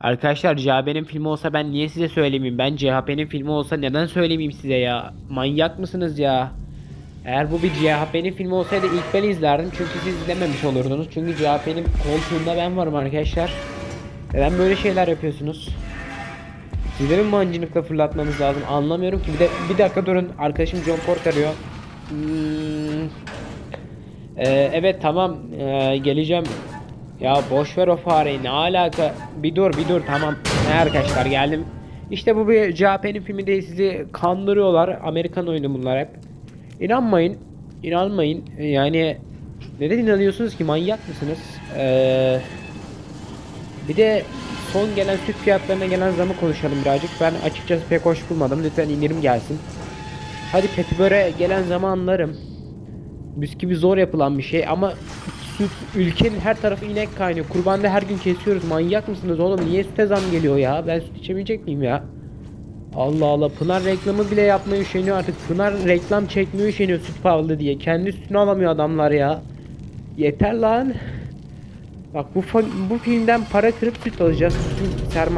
Arkadaşlar CHP'nin filmi olsa ben niye size söylemeyeyim? Ben CHP'nin filmi olsa neden söylemeyeyim size ya? Manyak mısınız ya? Eğer bu bir CHP'nin filmi olsaydı ilk ben izlerdim çünkü siz izlememiş olurdunuz. Çünkü CHP'nin koltuğunda ben varım arkadaşlar. Neden böyle şeyler yapıyorsunuz? Size mi mancınıkla fırlatmamız lazım? Anlamıyorum ki. Bir de bir dakika durun. Arkadaşım John Port arıyor. Hmm. Ee, evet tamam. Ee, geleceğim. Ya boş ver o fareyi. Ne alaka? Bir dur bir dur tamam. Ne arkadaşlar geldim. İşte bu bir CHP'nin filmi değil. Sizi kandırıyorlar. Amerikan oyunu bunlar hep. İnanmayın. İnanmayın. Yani neden inanıyorsunuz ki? Manyak mısınız? Eee bir de son gelen süt fiyatlarına gelen zamı konuşalım birazcık. Ben açıkçası pek hoş bulmadım. Lütfen indirim gelsin. Hadi Petibör'e gelen zamı anlarım. Bisküvi zor yapılan bir şey ama ülkenin her tarafı inek kaynıyor. Kurbanda her gün kesiyoruz. Manyak mısınız oğlum? Niye süte zam geliyor ya? Ben süt içemeyecek miyim ya? Allah Allah. Pınar reklamı bile yapmaya üşeniyor artık. Pınar reklam çekmiyor üşeniyor süt pahalı diye. Kendi sütünü alamıyor adamlar ya. Yeter lan. Bak bu bu filmden para kırıp süt alacağız. Sütün sermaye